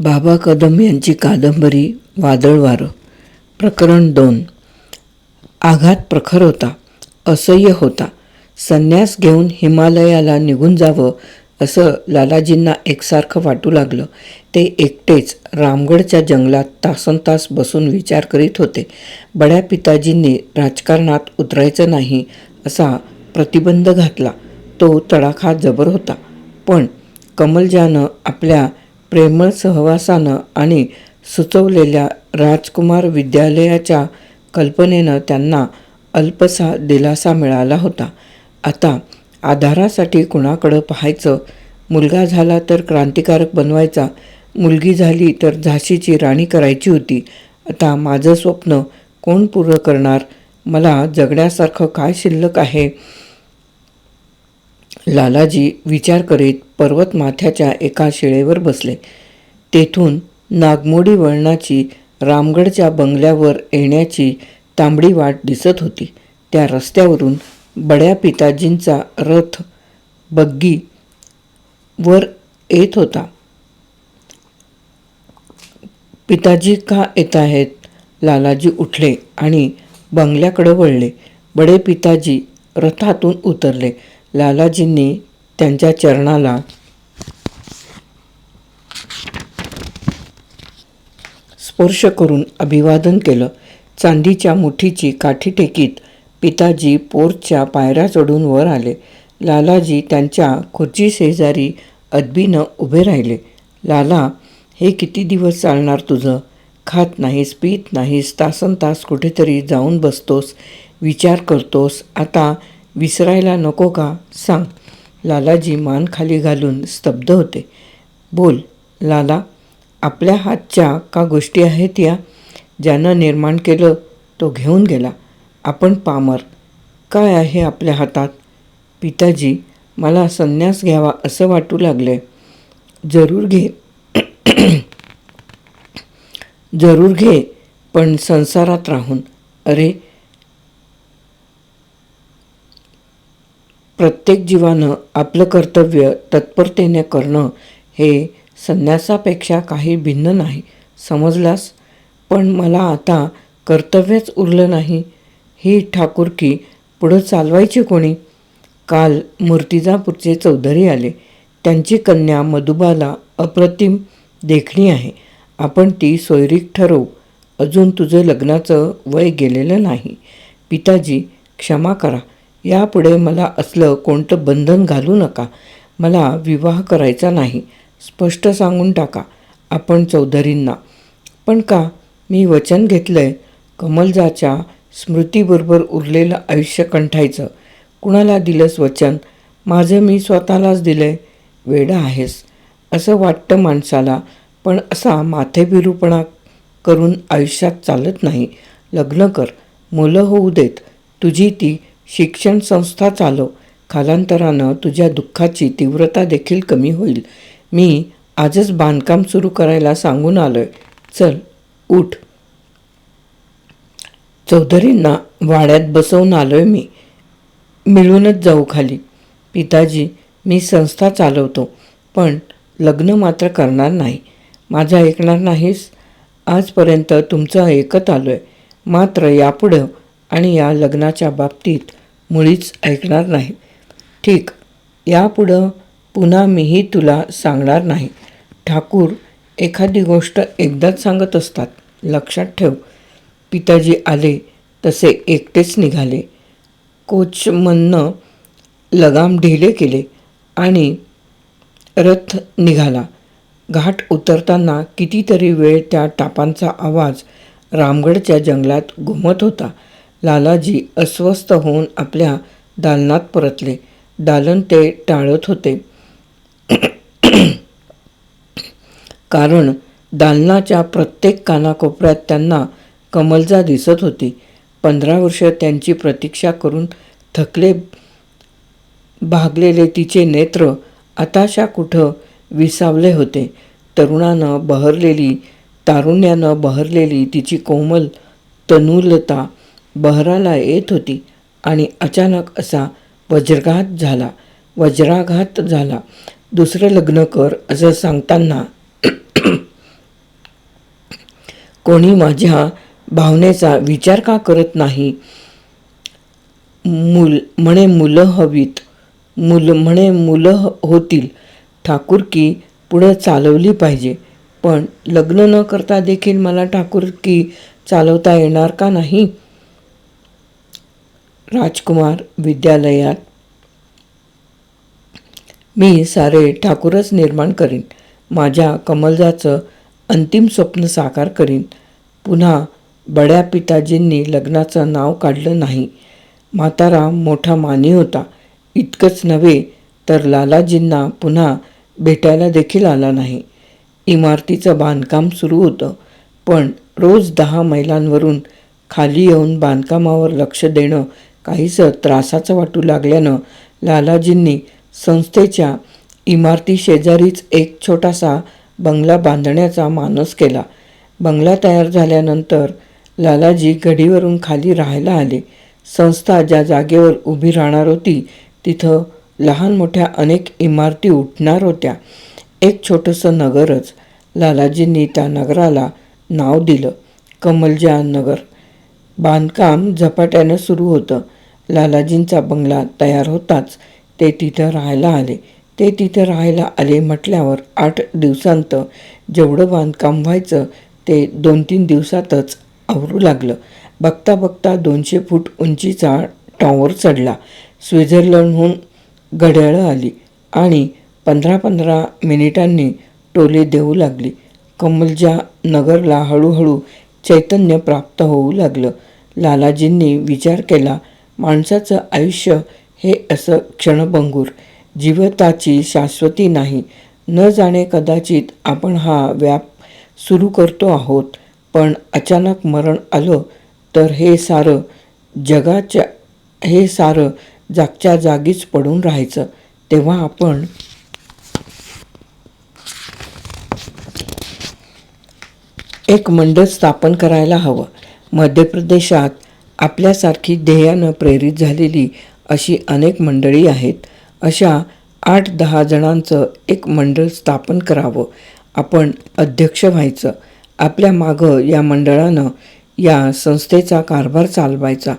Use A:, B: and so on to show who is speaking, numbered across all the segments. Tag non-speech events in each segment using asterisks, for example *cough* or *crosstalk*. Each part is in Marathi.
A: बाबा कदम यांची कादंबरी वादळवारं. प्रकरण दोन. आघात प्रखर होता असह्य होता. संन्यास घेऊन हिमालयाला निघून जावं असं लालाजींना एकसारखं वाटू लागलं. ते एकटेच रामगडच्या जंगलात तासनतास बसून विचार करीत होते. बड्या पिताजींनी राजकारणात उतरायचं नाही असा प्रतिबंध घातला. तो तडाखा जबर होता. पण कमलजानं आपल्या प्रेमळ सहवासानं आणि सुचवलेल्या राजकुमार विद्यालयाच्या कल्पनेनं त्यांना अल्पसा दिलासा मिळाला होता. आता आधारासाठी कुणाकडं पाहायचं? मुलगा झाला तर क्रांतिकारक बनवायचा. मुलगी झाली तर झाशीची राणी करायची होती. आता माझं स्वप्न कोण पूर्ण करणार? मला जगण्यासारखं काय शिल्लक आहे? लालाजी विचार करीत पर्वतमाथ्याच्या एका शिळेवर बसले. तेथून नागमोडी वळणाची रामगडच्या बंगल्यावर येण्याची तांबडी वाट दिसत होती. त्या रस्त्यावरून बड्या पिताजींचा रथ बग्गी वर येत होता. पिताजी का येत आहेत? लालाजी उठले आणि बंगल्याकडे वळले. बडे पिताजी रथातून उतरले. लालाजींनी त्यांच्या चरणाला स्पर्श करून अभिवादन केलं. चांदीच्या मुठीची काठी टेकीत पिताजी पोर्चच्या पायऱ्या चढून वर आले. लालाजी त्यांच्या खुर्ची शेजारी अदबीनं उभे राहिले. लाला हे किती दिवस चालणार तुझं? खात नाहीस पीत नाहीस तासन तास कुठेतरी जाऊन बसतोस विचार करतोस. आता विसरायला नको का? सांग. लालाजी मान खाली घालून स्तब्ध होते. बोल लाला. आपल्या हातच्या का गोष्टी आहेत या? ज्यानं निर्माण केलं तो घेऊन गेला. आपण पामर. काय आहे आपल्या हातात? पिताजी मला संन्यास घ्यावा असं वाटू लागले जरूर घे. *clears throat* जरूर घे पण संसारात राहून. अरे प्रत्येक जीवानं आपलं कर्तव्य तत्परतेने करणं हे संन्यासापेक्षा काही भिन्न नाही. समजलास? पण मला आता कर्तव्यच उरलं नाही. ही ठाकूरकी पुढं चालवायची कोणी? काल मूर्तिजापूरचे चौधरी आले. त्यांची कन्या मधुबाला अप्रतिम देखणी आहे. आपण ती सोयरीक ठरवू. अजून तुझं लग्नाचं वय गेलेलं नाही. पिताजी क्षमा करा. यापुढे मला असलं कोणतं बंधन घालू नका. मला विवाह करायचा नाही. स्पष्ट सांगून टाका आपण चौधरींना. पण का? मी वचन घेतलंय. कमलजाच्या स्मृतीबरोबर उरलेलं आयुष्य कंठायचं. कुणाला दिलंस वचन? माझं मी स्वतःलाच दिलंय. वेडा आहेस. असं वाटतं माणसाला पण असा माथेभिरूपणा करून आयुष्यात चालत नाही. लग्न कर. मुलं होऊ देत. तुझी ती शिक्षण संस्था चालव कालांतरानं तुझ्या दुःखाची तीव्रता देखील कमी होईल. मी आजच बांधकाम सुरू करायला सांगून आलोय. चल उठ. चौधरींना वाड्यात बसवून आलोय मी. मिळूनच जाऊ खाली. पिताजी मी संस्था चालवतो पण लग्न मात्र करणार नाही. माझं ऐकणार नाहीस? आजपर्यंत तुमचं ऐकत आलो आहे मात्र यापुढं आणि या लग्नाच्या बाबतीत मुळीच ऐकणार नाही. ठीक यापुढं पुन्हा मीही तुला सांगणार नाही. ठाकूर एखादी गोष्ट एकदाच सांगत असतात. लक्षात ठेव. पिताजी आले तसे एकटेच निघाले. कोचमननं लगाम ढिले केले आणि रथ निघाला. घाट उतरताना कितीतरी वेळ त्या टापांचा आवाज रामगडच्या जंगलात घुमत होता. लालाजी अस्वस्थ होऊन आपल्या दालनात परतले. दालन ते टाळत होते. कारण दालनाच्या प्रत्येक कानाकोपऱ्यात त्यांना कमलजा दिसत होती. पंधरा वर्ष त्यांची प्रतीक्षा करून थकले भागलेले तिचे नेत्र आताशा कुठं विसावले होते. तरुणानं बहरलेली तारुण्यानं बहरलेली तिची कोमल तनुलता बहराला येत होती आणि अचानक असा वज्रघात झाला. वज्राघात झाला. दुसरं लग्न कर असं सांगताना *clears throat* कोणी माझ्या भावनेचा विचार का करत नाही? मूल म्हणे मुलं हवीत. मुल म्हणे मुलं होतील. ठाकूरकी पुढं चालवली पाहिजे. पण लग्न न करता देखील मला ठाकूरकी चालवता येणार का नाही? राजकुमार विद्यालयात. मी सारे ठाकूरच निर्माण करीन. माझ्या कमलजाचं अंतिम स्वप्न साकार करीन. पुन्हा बड्या पिताजींनी लग्नाचं नाव काढलं नाही. म्हातारा मोठा मानी होता. इतकंच नव्हे तर लालाजींना पुन्हा भेटायला देखील आला नाही. इमारतीचं बांधकाम सुरू होतं. पण रोज दहा मैलांवरून खाली येऊन बांधकामावर लक्ष देणं काहीसं त्रासाचं वाटू लागल्यानं लालाजींनी संस्थेच्या इमारती शेजारीच एक छोटासा बंगला बांधण्याचा मानस केला. बंगला तयार झाल्यानंतर लालाजी गडीवरून खाली राहायला आले. संस्था ज्या जागेवर उभी राहणार होती तिथं लहान मोठ्या अनेक इमारती उठणार होत्या. एक छोटंसं नगरच लालाजींनी त्या नगराला नाव दिलं. कमलजा नगर. बांधकाम झपाट्यानं सुरू होतं. लालाजींचा बंगला तयार होताच ते तिथं राहायला आले. ते तिथं राहायला आले म्हटल्यावर आठ दिवसांत जेवढं बांधकाम व्हायचं ते दोन तीन दिवसातच आवरू लागलं. बघता बघता दोनशे फूट उंचीचा टॉवर चढला. स्वित्झर्लंडहून घड्याळं आली आणि पंधरा पंधरा मिनिटांनी टोले देऊ लागली. कमलजा नगरला हळूहळू चैतन्य प्राप्त होऊ लागलं. लालाजींनी विचार केला माणसाचं आयुष्य हे असं क्षणभंगूर जीवताची शाश्वती नाही. न जाणे कदाचित आपण हा व्याप सुरू करतो आहोत पण अचानक मरण आलं तर हे सारं जगाच्या हे सारं जागच्या जागीच पडून राहायचं. तेव्हा आपण एक मंडळ स्थापन करायला हवं. मध्य प्रदेशात आपल्यासारखी ध्येयानं प्रेरित झालेली अशी अनेक मंडळी आहेत. अशा आठ दहा जणांचं एक मंडळ स्थापन करावं आपण अध्यक्ष व्हायचं. आपल्या मागं या मंडळानं या संस्थेचा कारभार चालवायचा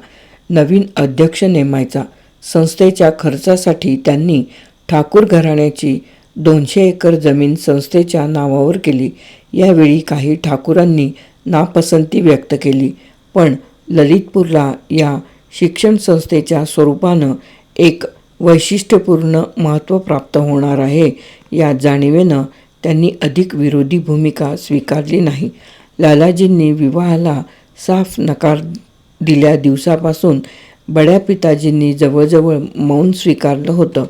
A: नवीन अध्यक्ष नेमायचा. संस्थेच्या खर्चासाठी त्यांनी ठाकूर घराण्याची दोनशे एकर जमीन संस्थेच्या नावावर केली. यावेळी काही ठाकूरांनी नापसंती व्यक्त केली. पण ललितपूरला या शिक्षण संस्थेच्या स्वरूपानं एक वैशिष्ट्यपूर्ण महत्त्व प्राप्त होणार आहे या जाणीवेनं त्यांनी अधिक विरोधी भूमिका स्वीकारली नाही. लालाजींनी विवाहाला साफ नकार दिल्या दिवसापासून बड्या पिताजींनी जवळजवळ मौन स्वीकारलं होतं.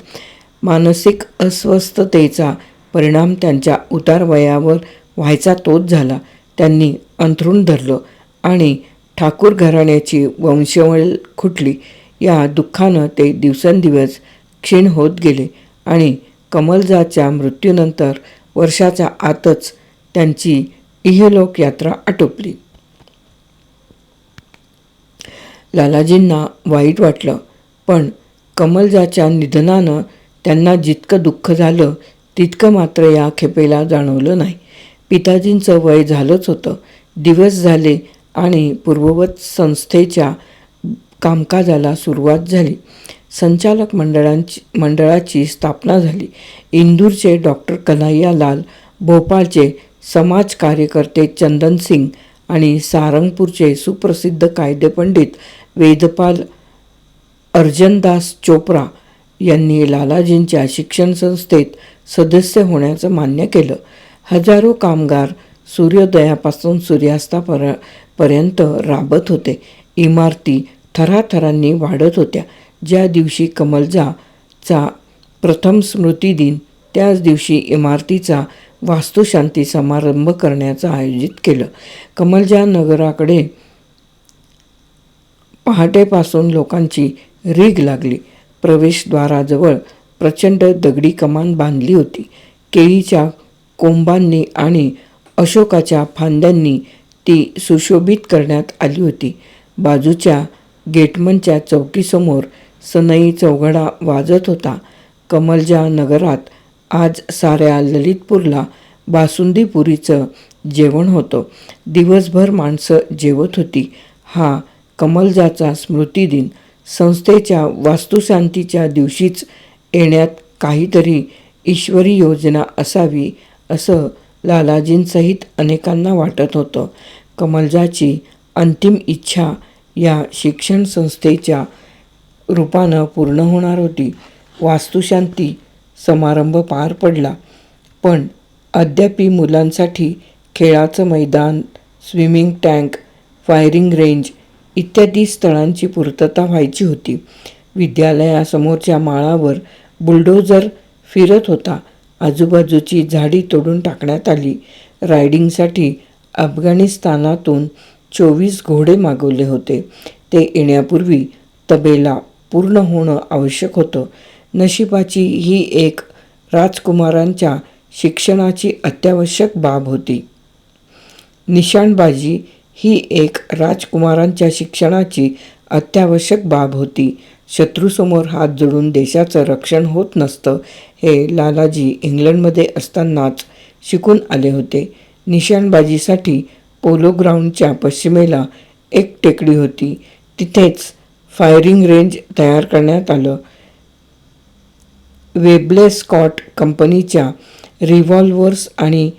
A: मानसिक अस्वस्थतेचा परिणाम त्यांच्या उतारवयावर व्हायचा तोच झाला. त्यांनी अंथरून धरलं आणि ठाकूर घराण्याची वंशवळ खुटली. या दुःखानं ते दिवसेंदिवस क्षीण होत गेले आणि कमलजाच्या मृत्यूनंतर वर्षाच्या आतच त्यांची इहलोक यात्रा आटोपली. लालाजींना वाईट वाटलं पण कमलजाच्या निधनानं त्यांना जितकं दुःख झालं तितकं मात्र या खेपेला जाणवलं नाही. पिताजींचं वय झालंच होतं. दिवस झाले आणि पूर्ववत संस्थेच्या कामकाजाला सुरुवात झाली. संचालक मंडळांची मंडळाची स्थापना झाली. इंदूरचे डॉक्टर कन्हैयालाल भोपाळचे समाज कार्यकर्ते चंदन सिंग आणि सारंगपूरचे सुप्रसिद्ध कायदेपंडित वेदपाल अर्जनदास चोप्रा यांनी लालाजींच्या शिक्षण संस्थेत सदस्य होण्याचं मान्य केलं. हजारो कामगार सूर्योदयापासून सूर्यास्तापर पर्यंत राबत होते. इमारती थराथरांनी वाढत होत्या. ज्या दिवशी कमलजाचा प्रथम स्मृती दिन त्याच दिवशी इमारतीचा वास्तुशांती समारंभ करण्याचं आयोजित केलं. कमलजा नगराकडे पहाटेपासून लोकांची रीग लागली. प्रवेशद्वाराजवळ प्रचंड दगडी कमान बांधली होती. केळीच्या कोंबांनी आणि अशोकाच्या फांद्यांनी ती सुशोभित करण्यात आली होती. बाजूच्या गेटमनच्या चौकीसमोर सनई चौघडा वाजत होता. कमलजा नगरात आज साऱ्या ललितपूरला बासुंदीपुरीचं जेवण होतं. दिवसभर माणसं जेवत होती. हा कमलजाचा स्मृतिदिन. संस्थेच्या वास्तुशांतीच्या दिवशीच येण्यात काहीतरी ईश्वरी योजना असावी असं लालाजींसहित अनेकांना वाटत होतं. कमलजाची अंतिम इच्छा या शिक्षण संस्थेच्या रूपानं पूर्ण होणार होती. वास्तुशांती समारंभ पार पडला. पण अद्यापी मुलांसाठी खेळाचं मैदान स्विमिंग टँक फायरिंग रेंज इत्यादी स्थळांची पूर्तता व्हायची होती. विद्यालयासमोरच्या माळावर बुलडोजर फिरत होता. आजूबाजूची झाडी तोडून टाकण्यात आली. रायडिंगसाठी अफगाणिस्तानातून चोवीस घोडे मागवले होते. ते येण्यापूर्वी तबेला पूर्ण होणं आवश्यक होतं. नशिबाची ही एक राजकुमारांच्या शिक्षणाची अत्यावश्यक बाब होती. निशाणबाजी ही एक राजकुमारांच्या शिक्षणाची अत्यावश्यक बाब होती. शत्रूसमोर हात जोडून देशाचं रक्षण होत नसतं हे लालाजी इंग्लंडमध्ये असतानाच शिकून आले होते. निशाणबाजीसाठी पोलो ग्राउंडच्या पश्चिमेला एक टेकडी होती. तिथेच फायरिंग रेंज तयार करण्यात आलं. वेबले स्कॉट कंपनीच्या रिव्हॉल्वर्स आणि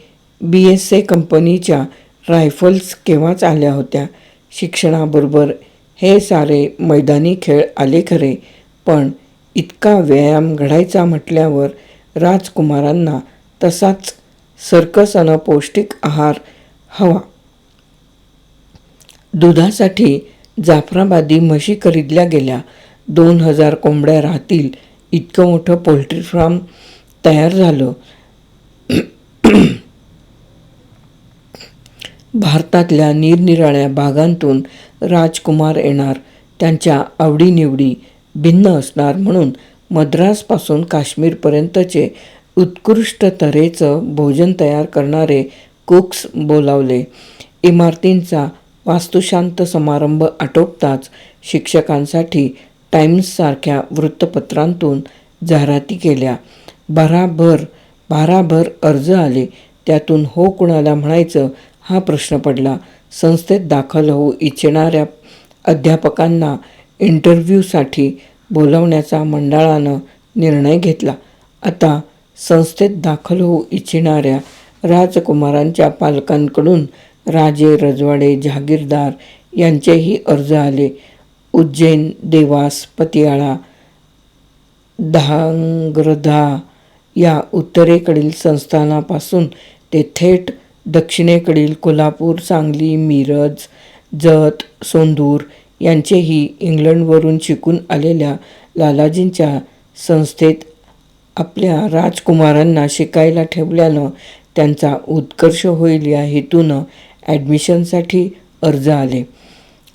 A: बी एस ए कंपनीच्या रायफल्स केव्हाच आल्या होत्या? शिक्षणाबरोबर हे सारे मैदानी खेळ आले खरे पण इतका व्यायाम घडायचा म्हटल्यावर राजकुमारांना तसाच सर्कस अन पौष्टिक आहार हवा. दुधासाठी जाफराबादी म्हशी खरीदल्या गेल्या. दोन हजार कोंबड्या राहतील. इतकं मोठं पोल्ट्री फार्म तयार झालं. भारतातल्या निरनिराळ्या भागांतून राजकुमार येणार. त्यांच्या आवडीनिवडी भिन्न असणार म्हणून मद्रासपासून काश्मीरपर्यंतचे उत्कृष्ट तऱ्हेचं भोजन तयार करणारे कुक्स बोलावले. इमारतींचा वास्तुशांत समारंभ आटोपताच शिक्षकांसाठी टाइम्ससारख्या वृत्तपत्रांतून जाहिराती केल्या. भराभर भाराभर अर्ज आले. त्यातून हो कुणाला म्हणायचं हा प्रश्न पडला. संस्थेत दाखल होऊ इच्छिणाऱ्या अध्यापकांना इंटरव्ह्यूसाठी बोलवण्याचा मंडळानं निर्णय घेतला. आता संस्थेत दाखल होऊ इच्छिणाऱ्या राजकुमारांच्या पालकांकडून राजे रजवाडे जहागीरदार यांचेही अर्ज आले. उज्जैन देवास पतियाळा धांग्रधा या उत्तरेकडील संस्थानापासून ते थेट दक्षिणेकडील कोल्हापूर सांगली मिरज जत सोंदूर यांचेही इंग्लंडवरून शिकून आलेल्या लालाजींच्या संस्थेत आपल्या राजकुमारांना शिकायला ठेवल्यानं त्यांचा उत्कर्ष होईल या हेतूनं ॲडमिशनसाठी अर्ज आले.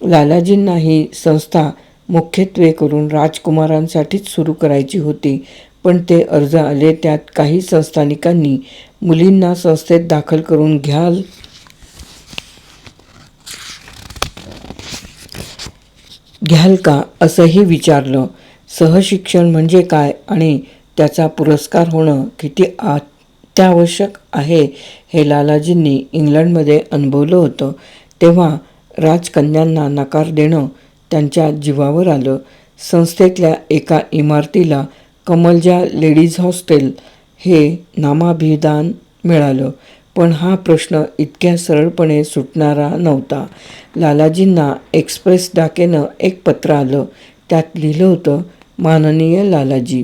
A: लालाजींना ही संस्था मुख्यत्वे करून राजकुमारांसाठीच सुरू करायची होती पण ते अर्ज आले त्यात काही संस्थानिकांनी मुलींना संस्थेत दाखल करून घ्याल घ्याल का? असंही विचारलं. सहशिक्षण म्हणजे काय आणि त्याचा पुरस्कार होणं किती अत्यावश्यक आहे हे लालाजींनी इंग्लंडमध्ये अनुभवलं होतं. तेव्हा राजकन्यांना नकार देणं त्यांच्या जीवावर आलं. संस्थेतल्या एका इमारतीला कमलजा लेडीज हॉस्टेल हे नामाभिधान मिळालं. पण हा प्रश्न इतक्या सरळपणे सुटणारा नव्हता. लालाजींना एक्सप्रेस डाकेनं एक पत्र आलं. त्यात लिहिलं होतं माननीय लालाजी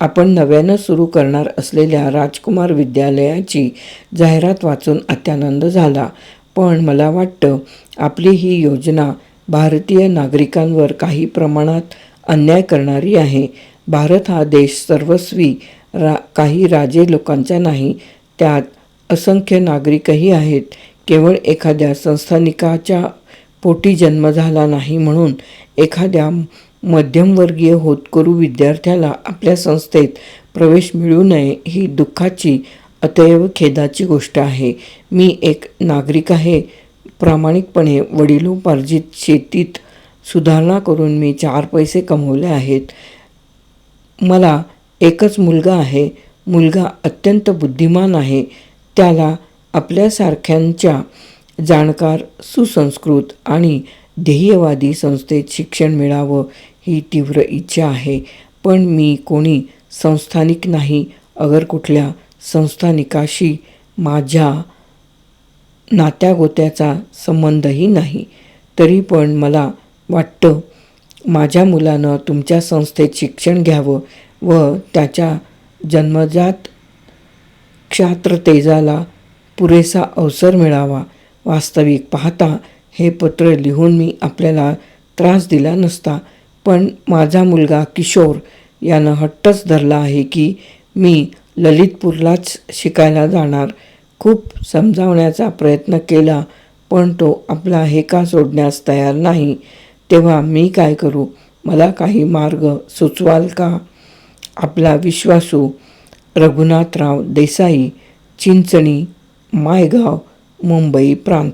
A: आपण नव्यानं सुरू करणार असलेल्या राजकुमार विद्यालयाची जाहिरात वाचून अत्यानंद झाला. पण मला वाटतं आपली ही योजना भारतीय नागरिकांवर काही प्रमाणात अन्याय करणारी आहे. भारत हा देश सर्वस्वी रा काही राजे लोकांचा नाही त्यात असंख्य नागरिकही आहेत. केवळ एखाद्या संस्थानिकाच्या पोटी जन्म झाला नाही म्हणून एखाद्या मध्यमवर्गीय होतकरू विद्यार्थ्याला आपल्या संस्थेत प्रवेश मिळू नये ही दुःखाची अतएव खेदाची गोष्ट आहे. मी एक नागरिक आहे. प्रामाणिकपणे वडिलोपार्जित शेतीत सुधारणा करून मी चार पैसे कमवले आहेत. मला एकच मुलगा आहे. मुलगा अत्यंत बुद्धिमान आहे. त्याला आपल्यासारख्यांच्या जाणकार सुसंस्कृत आणि ध्येयवादी संस्थेत शिक्षण मिळावं ही तीव्र इच्छा आहे. पण मी कोणी संस्थानिक नाही अगर कुठल्या संस्थानिकाशी माझ्या नात्यागोत्याचा संबंधही नाही. तरी पण मला वाटतं माझ्या मुलानं तुमच्या संस्थेत शिक्षण घ्यावं व त्याच्या जन्मजात क्षात्र तेजाला पुरेसा अवसर मिळावा. वास्तविक पाहता हे पत्र लिहून मी आपल्याला त्रास दिला नसता. पण माझा मुलगा किशोर यानं हट्टच धरला आहे की मी ललितपूरलाच शिकायला जाणार. खूप समजावण्याचा प्रयत्न केला पण तो आपला हेका सोडण्यास तयार नाही. तेव्हा मी काय करू? मला काही मार्ग सुचवाल का? आपला विश्वासू रघुनाथराव देसाई चिंचणी मायगाव मुंबई प्रांत.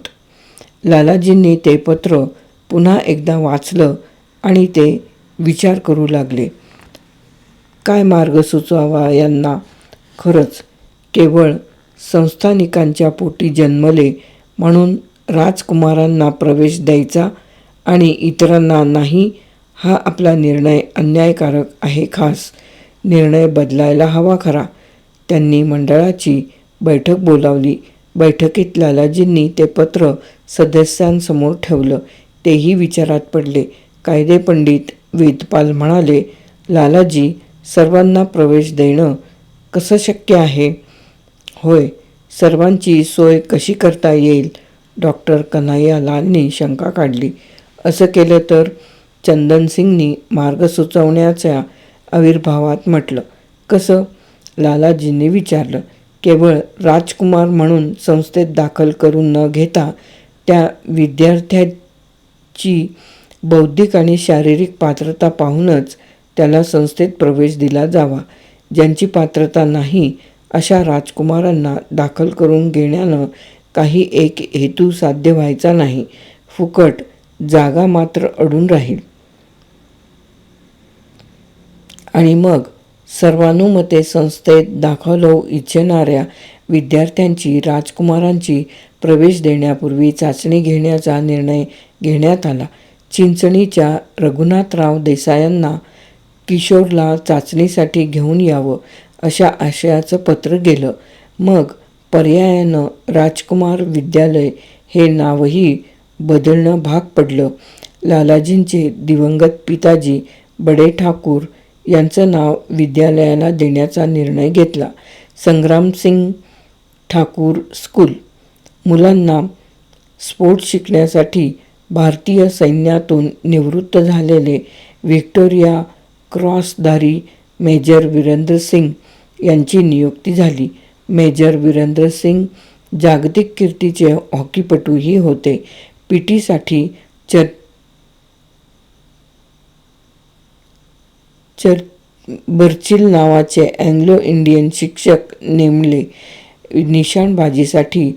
A: लालाजींनी ते पत्र पुन्हा एकदा वाचलं आणि ते विचार करू लागले. काय मार्ग सुचवावा यांना? खरंच केवळ संस्थानिकांच्या पोटी जन्मले म्हणून राजकुमारांना प्रवेश द्यायचा आणि इतरांना नाही हा आपला निर्णय अन्यायकारक आहे खास. निर्णय बदलायला हवा खरा. त्यांनी मंडळाची बैठक बोलावली. बैठकीत लालाजींनी ते पत्र सदस्यांसमोर ठेवलं. तेही विचारात पडले. कायदेपंडित वेदपाल म्हणाले लालाजी सर्वांना प्रवेश देणं कसं शक्य आहे? होय सर्वांची सोय कशी करता येईल? डॉक्टर कन्हैयालालनी शंका काढली. असं केलं तर चंदनसिंगनी मार्ग सुचवण्याच्या आविर्भावात म्हटलं. कसं? लालाजींनी विचारलं. केवळ राजकुमार म्हणून संस्थेत दाखल करून न घेता त्या विद्यार्थ्याची बौद्धिक आणि शारीरिक पात्रता पाहूनच त्याला संस्थेत प्रवेश दिला जावा. ज्यांची पात्रता नाही अशा राजकुमारांना दाखल करून घेण्यानं काही एक हेतू साध्य व्हायचा नाही. फुकट जागा मात्र अडून राहील. आणि मग सर्वानुमते संस्थेत दाखल होऊ इच्छिणाऱ्या विद्यार्थ्यांची राजकुमारांची प्रवेश देण्यापूर्वी चाचणी घेण्याचा निर्णय घेण्यात आला. चिंचणीच्या रघुनाथराव देसायांना किशोरला चाचणीसाठी घेऊन यावं अशा आशयाचं पत्र गेलं. मग पर्यायानं राजकुमार विद्यालय हे नावही बदलणं भाग पडलं. लालाजींचे दिवंगत पिताजी बडे ठाकूर यांचं नाव विद्यालयाला देण्याचा निर्णय घेतला. संग्रामसिंग ठाकूर स्कूल मुलांना स्पोर्ट्स शिकण्यासाठी भारतीय सैन्यातून निवृत्त झालेले व्हिक्टोरिया क्रॉसधारी मेजर वीरेंद्र सिंग यांची नियुक्ती झाली. मेजर वीरेंद्र सिंग जागतिक कीर्तीचे हॉकीपटूही होते. पी टीसाठी चर्च चर बर्चिल नावाचे अँग्लो इंडियन शिक्षक नेमले निशाणबाजीसाठी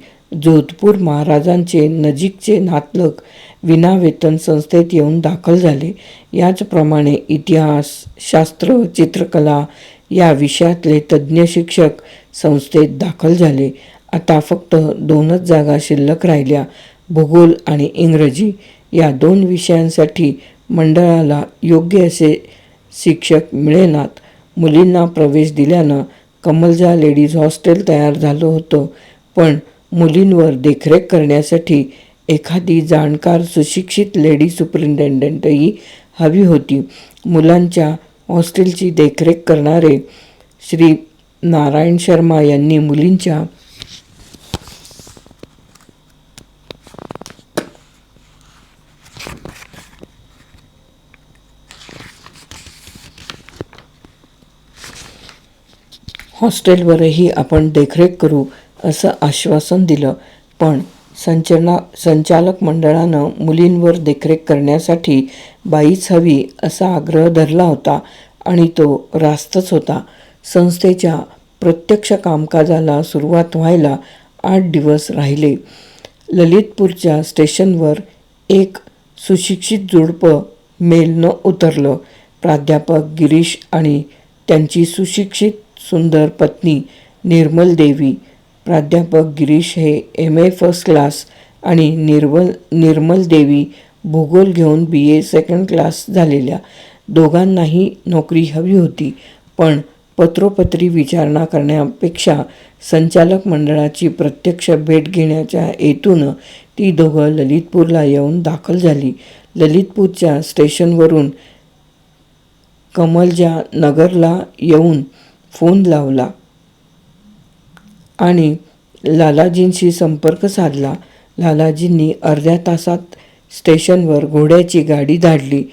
A: जोधपूर महाराजांचे नजीकचे नातलग विनावेतन संस्थेत येऊन दाखल झाले. याचप्रमाणे इतिहास शास्त्र चित्रकला या विषयातले तज्ज्ञ शिक्षक संस्थेत दाखल झाले. आता फक्त दोनच जागा शिल्लक राहिल्या भूगोल आणि इंग्रजी. या दोन विषयांसाठी मंडळाला योग्य असे शिक्षक मिळेनात. मुलींना प्रवेश दिल्यानं कमलजा लेडीज हॉस्टेल तयार झालं होतं. पण मुलींवर देखरेख करण्यासाठी एखादी जाणकार सुशिक्षित लेडी सुपरिंटेंडंटही हवी होती. मुलांच्या हॉस्टेलची देखरेख करणारे श्री नारायण शर्मा यांनी मुलींच्या हॉस्टेलवरही आपण देखरेख करू असं आश्वासन दिलं. पण संचना संचालक मंडळानं मुलींवर देखरेख करण्यासाठी बाईच हवी असा आग्रह धरला होता आणि तो रास्तच होता. संस्थेच्या प्रत्यक्ष कामकाजाला सुरुवात व्हायला आठ दिवस राहिले. ललितपूरच्या स्टेशनवर एक सुशिक्षित जोडपं मेलनं उतरलं. प्राध्यापक गिरीश आणि त्यांची सुशिक्षित सुंदर पत्नी निर्मल देवी प्राध्यापक गिरीश हे एम ए फर्स्ट क्लास आणि निर्मल निर्मल देवी भूगोल घेऊन बी ए सेकंड क्लास झालेल्या दोघांनाही नोकरी हवी होती पण पत्रोपत्री विचारणा करण्यापेक्षा संचालक मंडळाची प्रत्यक्ष भेट घेण्याच्या हेतूनं ती दोघं ललितपूरला येऊन दाखल झाली. ललितपूरच्या स्टेशनवरून कमलजा नगरला येऊन फोन लावला आणि लालाजींशी संपर्क साधला. लालाजींनी अर्ध्या तासात स्टेशनवर घोड्याची गाडी धाडली.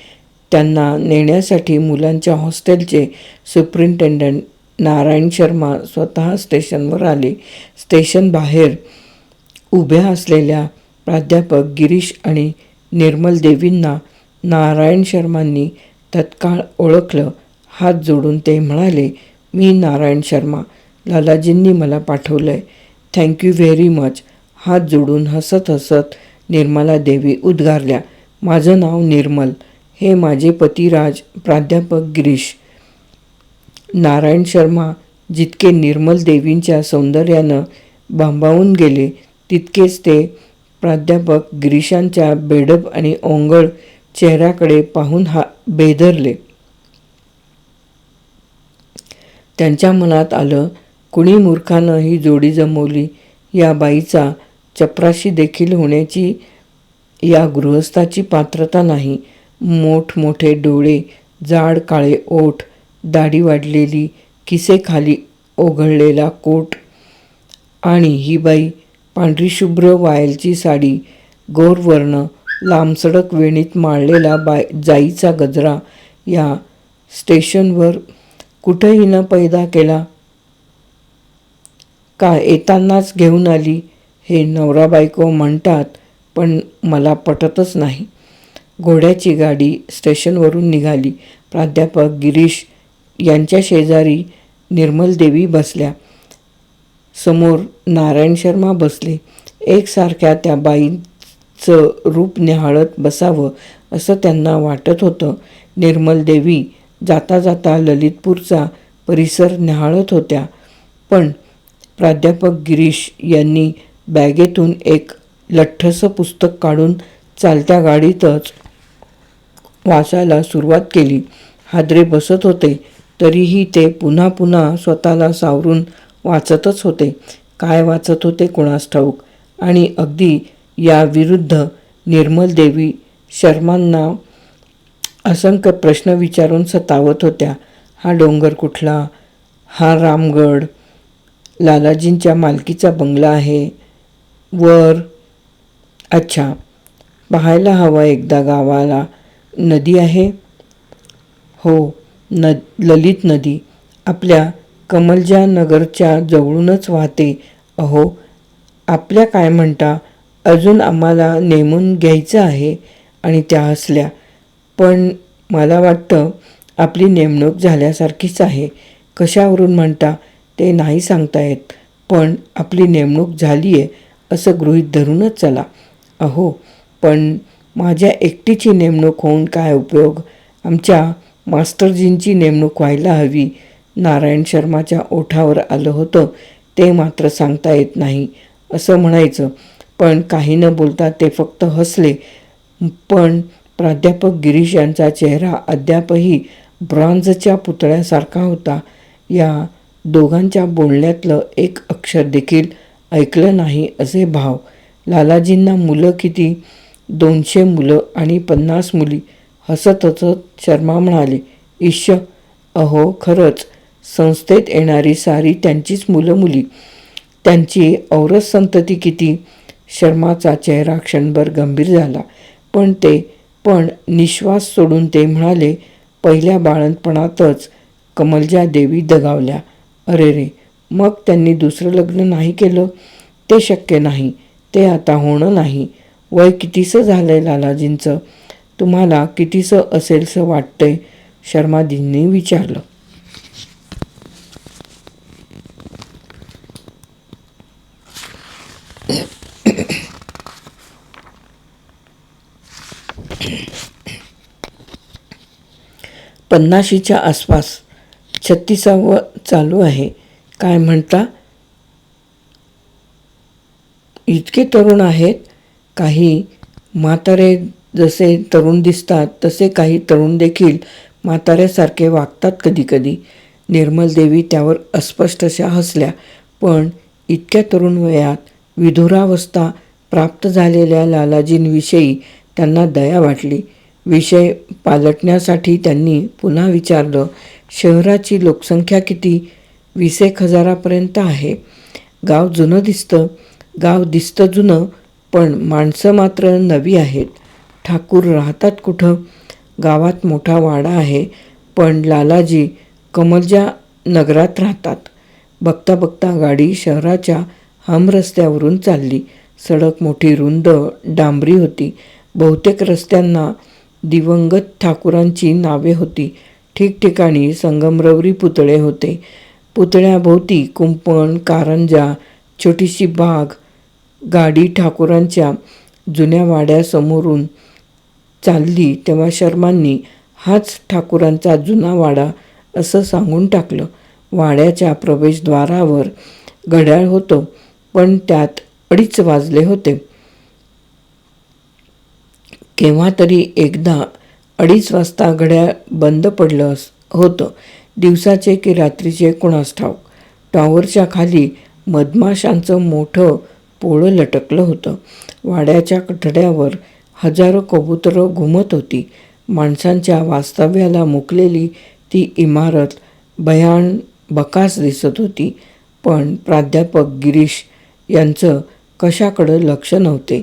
A: त्यांना नेण्यासाठी मुलांच्या हॉस्टेलचे सुप्रिंटेंडंट नारायण शर्मा स्वतः स्टेशनवर आले. स्टेशन बाहेर उभ्या असलेल्या प्राध्यापक गिरीश आणि निर्मल देवींना नारायण शर्मांनी तत्काळ ओळखलं. हात जोडून ते म्हणाले मी नारायण शर्मा. लालाजींनी मला पाठवलं आहे थँक्यू व्हेरी मच हात जोडून हसत हसत निर्मला देवी उद्गारल्या. माझं नाव निर्मल. हे माझे पतिराज प्राध्यापक गिरीश. नारायण शर्मा जितके निर्मल देवींच्या सौंदर्यानं भांबावून गेले तितकेच ते प्राध्यापक गिरीशांच्या बेडप आणि ओंगळ चेहऱ्याकडे पाहून हा बेदरले. त्यांच्या मनात आलं कुणी मूर्खानं ही जोडी जमवली? या बाईचा चपराशी देखील होण्याची या गृहस्थाची पात्रता नाही. मोठमोठे डोळे जाड काळे ओठ दाढी वाढलेली किसेखाली ओघळलेला कोट आणि ही बाई पांढरी शुभ्र वायलची साडी गोरवर्ण लांबसडक वेणीत माळलेला बाय जाईचा गजरा या स्टेशनवर कुठंही न पैदा केला. का येतानाच घेऊन आली हे नवरा बायको म्हणतात पण मला पटतच नाही. घोड्याची गाडी स्टेशनवरून निघाली. प्राध्यापक गिरीश यांच्या शेजारी निर्मल देवी बसल्या. समोर नारायण शर्मा बसले. एकसारख्या त्या बाईचं रूप निहाळत बसावं असं त्यांना वाटत होतं. निर्मल देवी जाता जाता ललितपूरचा परिसर न्याहाळत होत्या. पण प्राध्यापक गिरीश यांनी बॅगेतून एक लठ्ठसं पुस्तक काढून चालत्या गाडीतच वाचायला सुरुवात केली. हादरे बसत होते तरीही ते पुन्हा पुन्हा स्वतःला सावरून वाचतच होते. काय वाचत होते कुणास ठाऊक? आणि अगदी या विरुद्ध निर्मल देवी शर्मांना असंख्य प्रश्न विचारून सतावत होत्या. हा डोंगर कुठला? हा रामगड? लालाजींच्या मालकीचा बंगला आहे. वर? अच्छा. पाहायला हवा एकदा गावाला. नदी आहे? हो. न ललित नदी. आपल्या कमलजा नगरच्या जवळूनच वाहते. अहो आपल्या काय म्हणता? अजून आम्हाला नेमून घ्यायचं आहे? आणि त्या हसल्या. पण मला वाटतं आपली नेमणूक झाल्यासारखीच आहे. कशावरून म्हणता ते नाही सांगता येत पण आपली नेमणूक झाली आहे असं गृहीत धरूनच चला. अहो पण माझ्या एकटीची नेमणूक होऊन काय उपयोग? आमच्या मास्टरजींची नेमणूक व्हायला हवी. नारायण शर्माच्या ओठावर आलं होतं ते मात्र सांगता येत नाही असं म्हणायचं. पण काही न बोलता ते फक्त हसले. पण प्राध्यापक गिरीश यांचा चेहरा अद्यापही ब्रॉन्झच्या पुतळ्यासारखा होता. या दोघांच्या बोलण्यातलं एक अक्षर देखील ऐकलं नाही असे भाव. लालाजींना मुलं किती? दोनशे मुलं आणि पन्नास मुली. हसत हसत शर्मा म्हणाले ईश्य अहो खरंच. संस्थेत येणारी सारी त्यांचीच मुलं मुली. त्यांची औरस संतती किती? शर्माचा चेहरा क्षणभर गंभीर झाला. पण ते पण निश्वास सोडून ते म्हणाले पहिल्या बाळंतपणातच कमलजा देवी दगावल्या. अरे रे मग त्यांनी दुसरं लग्न नाही केलं? ते शक्य नाही. ते आता होणं नाही. वय कितीसं झालं आहे लालाजींचं? तुम्हाला कितीसं असेलसं वाटतंय? शर्माजींनी विचारलं. पन्नाशीच्या आसपास छत्तीसावं चालू आहे. काय म्हणता? इतके तरुण आहेत काही म्हातारे जसे तरुण दिसतात तसे काही तरुण देखील म्हाताऱ्यासारखे वागतात कधीकधी. निर्मल देवी त्यावर अस्पष्ट अशा हसल्या पण इतक्या तरुण वयात विधुरावस्था प्राप्त झालेल्या लालाजींविषयी त्यांना दया वाटली. विषय पालटण्यासाठी त्यांनी पुन्हा विचारलं शहराची लोकसंख्या किती? वीस एक हजारापर्यंत आहे. गाव जुनं दिसतं. गाव दिसतं जुनं पण माणसं मात्र नवी आहेत. ठाकूर राहतात कुठं? गावात मोठा वाडा आहे पण लालाजी कमलजा नगरात राहतात. बघता बघता गाडी शहराच्या हम रस्त्यावरून चालली. सडक मोठी रुंद डांबरी होती. बहुतेक रस्त्यांना दिवंगत ठाकूरांची नावे होती. ठिकठिकाणी संगमरवरी पुतळे होते. पुतळ्याभोवती कुंपण कारंजा छोटीशी बाग गाडी ठाकूरांच्या जुन्या वाड्यासमोरून चालली तेव्हा शर्मांनी हाच ठाकूरांचा जुना वाडा असं सांगून टाकलं. वाड्याच्या प्रवेशद्वारावर घड्याळ होतं पण त्यात अडीच वाजले होते. केव्हा तरी एकदा अडीच वाजता घड्याळ बंद पडलं अस- होतं. दिवसाचे की रात्रीचे कुणास ठाऊक. टॉवरच्या खाली मधमाशांचं मोठं पोळं लटकलं होतं. वाड्याच्या कठड्यावर हजारो कबुतरं घुमत होती. माणसांच्या वास्तव्याला मुकलेली ती इमारत भयान बकास दिसत होती. पण प्राध्यापक गिरीश यांचं कशाकडं लक्ष नव्हते.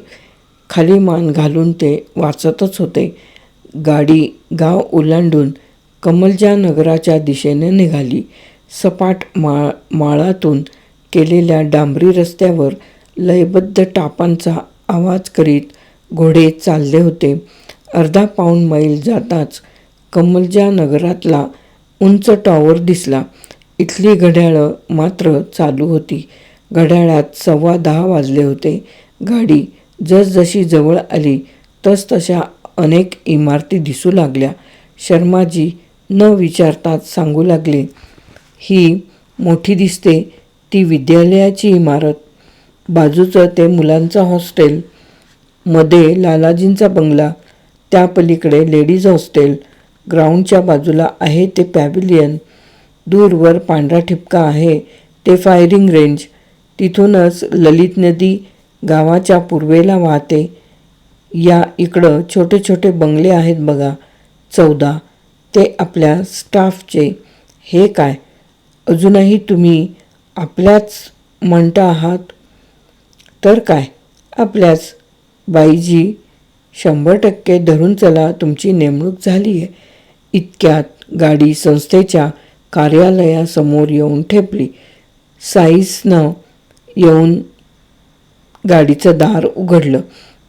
A: खाली मान घालून ते वाचतच होते. गाडी गाव ओलांडून कमलजा नगराच्या दिशेने निघाली. सपाट मा माळातून केलेल्या डांबरी रस्त्यावर लयबद्ध टापांचा आवाज करीत घोडे चालले होते. अर्धा पाऊण मैल जाताच कमलजा नगरातला उंच टॉवर दिसला. इथली घड्याळं मात्र चालू होती. घड्याळात सव्वा दहा वाजले होते. गाडी जसजशी जवळ आली तसतशा अनेक इमारती दिसू लागल्या. शर्माजी न विचारताच सांगू लागले ही मोठी दिसते ती विद्यालयाची इमारत. बाजूचं ते मुलांचं हॉस्टेल मध्ये लालाजींचा बंगला त्या पलीकडे लेडीज हॉस्टेल ग्राउंडच्या बाजूला आहे ते पॅव्हिलियन दूरवर पांढरा ठिपका आहे ते फायरिंग रेंज. तिथूनच ललित नदी गावाच्या पूर्वेला वाहते. या इकडं छोटे छोटे बंगले आहेत बघा. चौदा. ते आपल्या स्टाफचे. हे काय? अजूनही तुम्ही आपल्याच म्हणता आहात? तर काय? आपल्याच. बाईजी शंभर टक्के धरून चला. तुमची नेमणूक झाली आहे. इतक्यात गाडी संस्थेच्या कार्यालयासमोर येऊन ठेपली. साईसनं येऊन गाडीचं दार उघडलं.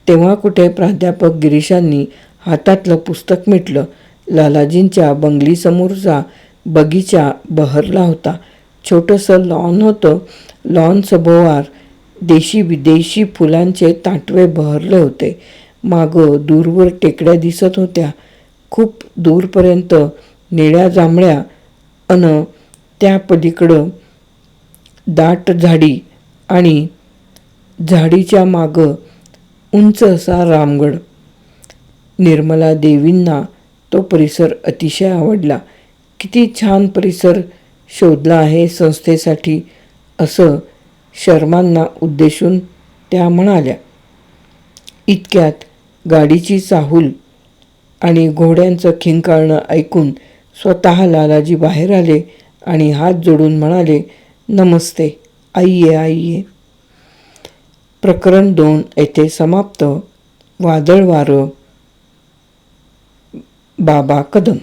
A: तेव्हा कुठे प्राध्यापक गिरीशांनी हातातलं पुस्तक मिटलं. लालाजींच्या बंगलीसमोरचा बगीचा बहरला होता. छोटंसं लॉन होतं. लॉन सभोवार देशी विदेशी फुलांचे ताटवे बहरले होते. मागं दूरवर टेकड्या दिसत होत्या. खूप दूरपर्यंत निळ्या जांभळ्या अन त्या पलीकडं दाट झाडी आणि झाडीच्या मागं उंच असा रामगड. निर्मला देवींना तो परिसर अतिशय आवडला. किती छान परिसर शोधला आहे संस्थेसाठी असं शर्मांना उद्देशून त्या म्हणाल्या. इतक्यात गाडीची चाहूल आणि घोड्यांचं खिंकाळणं ऐकून स्वतः लालाजी बाहेर आले आणि हात जोडून म्हणाले नमस्ते आईये आईये. प्रकरण दोन येथे समाप्त. वादळ वारं. बाबा कदम.